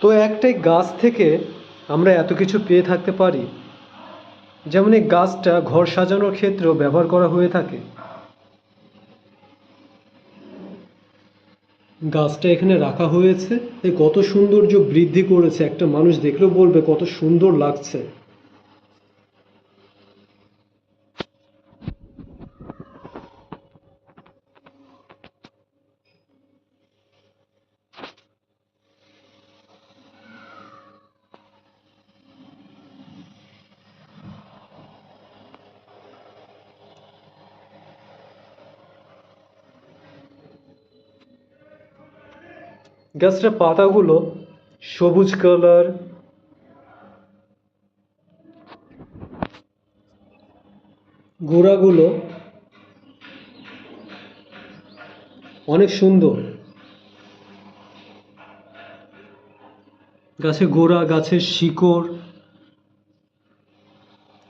তো একটাই গাছ থেকে আমরা এত কিছু পেয়ে থাকতে পারি। যেমন এই গাছটা ঘর সাজানোর ক্ষেত্রেও ব্যবহার করা হয়ে থাকে। গাছটা এখানে রাখা হয়েছে। কত সৌন্দর্য বৃদ্ধি করেছে। একটা মানুষ দেখলেও বলবে, কত সুন্দর লাগছে। গাছটার পাতাগুলো সবুজ কালার। গোড়াগুলো অনেক সুন্দর। গাছের গোড়া গাছের শিকড়।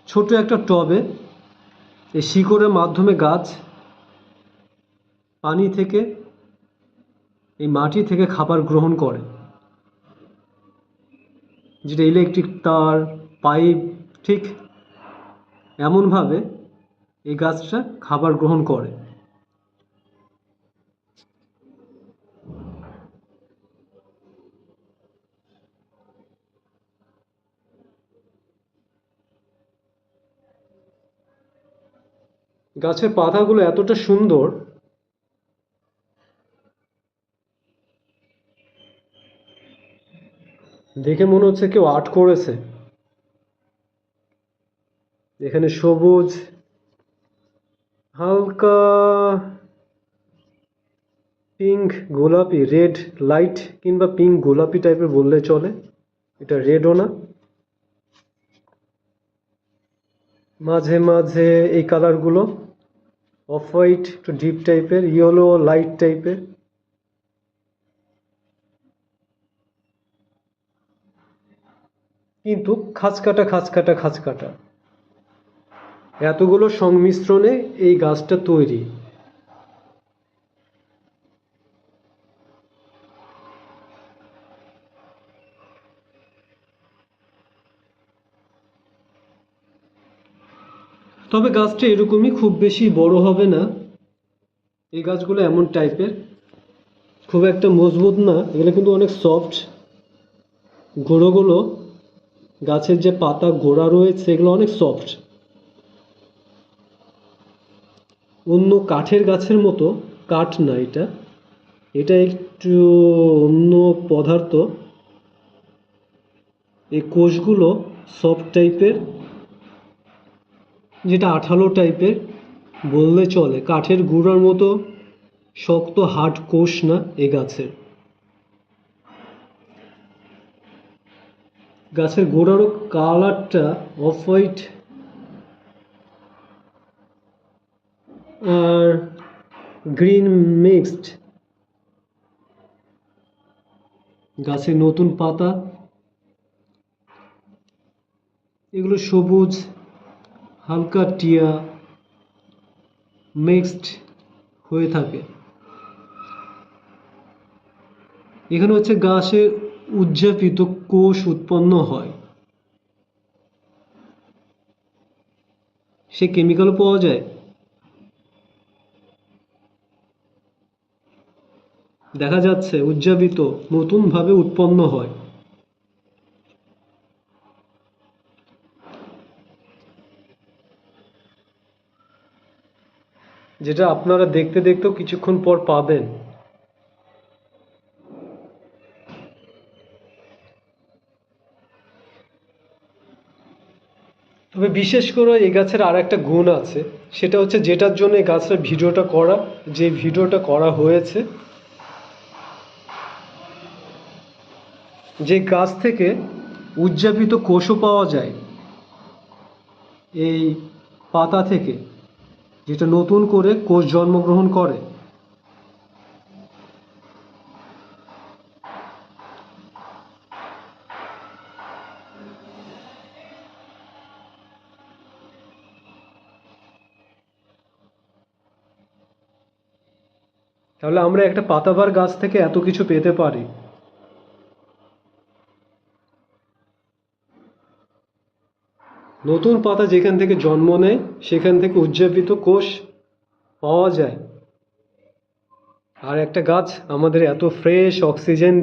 ছোট একটা টবে এই শিকড়ের মাধ্যমে গাছ পানি থেকে এই মাটি থেকে খাবার গ্রহণ করে, যেটা ইলেকট্রিক তার পাইপ ঠিক এমনভাবে এই গাছটা খাবার গ্রহণ করে। গাছের পাতাগুলো এতটা সুন্দর দেখে মনে হচ্ছে কেউ আর্ট করেছে। এখানে সবুজ, হালকা পিঙ্ক গোলাপি রেড লাইট কিংবা পিঙ্ক গোলাপি টাইপের বললে চলে। এটা রেডও না। মাঝে মাঝে এই কালারগুলো অফ হোয়াইট একটু ডিপ টাইপের ইয়েলো লাইট টাইপের কিন্তু খাঁচকাটা খাঁচকাটা খাঁচকাটা। এতগুলো সংমিশ্রণে এই গাছটা তৈরি। তবে গাছটা এরকমই খুব বেশি বড় হবে না। এই গাছগুলো এমন টাইপের। খুব একটা মজবুত না। এগুলো কিন্তু অনেক সফট গোড়োগুলো গাছের যে পাতা গোড়া রয়েছে, সেগুলো অনেক সফট অন্য কাঠের গাছের মতো কাঠ না এটা। এটা একটু অন্য পদার্থ। এই কোষগুলো সফট টাইপের যেটা আঠালো টাইপের বললে চলে। কাঠের গুঁড়ার মতো শক্ত হার্ড কোষ না এ গাছের। গাছের গোড়ারও কালারটা অফ হোয়াইট আর গ্রিন মিক্সড। গাছের নতুন পাতা। এগুলো সবুজ, হালকা টিয়া, মিক্সড হয়ে থাকে। এখানে হচ্ছে গাছের উদযাপিত কোষ উৎপন্ন হয়। সে কেমিক্যালও পাওয়া যায়। দেখা যাচ্ছে উদযাপিত নতুনভাবে উৎপন্ন হয়। যেটা আপনারা দেখতে দেখতেও কিছুক্ষণ পর পাবেন। তবে বিশেষ করে এই গাছের আর একটা গুণ আছে, সেটা হচ্ছে যেটার জন্য এই গাছের ভিডিওটা করা, যে ভিডিওটা করা হয়েছে, যে গাছ থেকে উদযাপিত কোষও পাওয়া যায় এই পাতা থেকে, যেটা নতুন করে কোষ জন্মগ্রহণ করে। তাহলে আমরা একটা পাতাবার গাছ থেকে এত কিছু পেতে পারি। নতুন পাতা যেখান থেকে জন্ম নেয়, সেখান থেকে উজ্জীবিত কোষ পাওয়া যায়। আর একটা গাছ আমাদের এত ফ্রেশ অক্সিজেন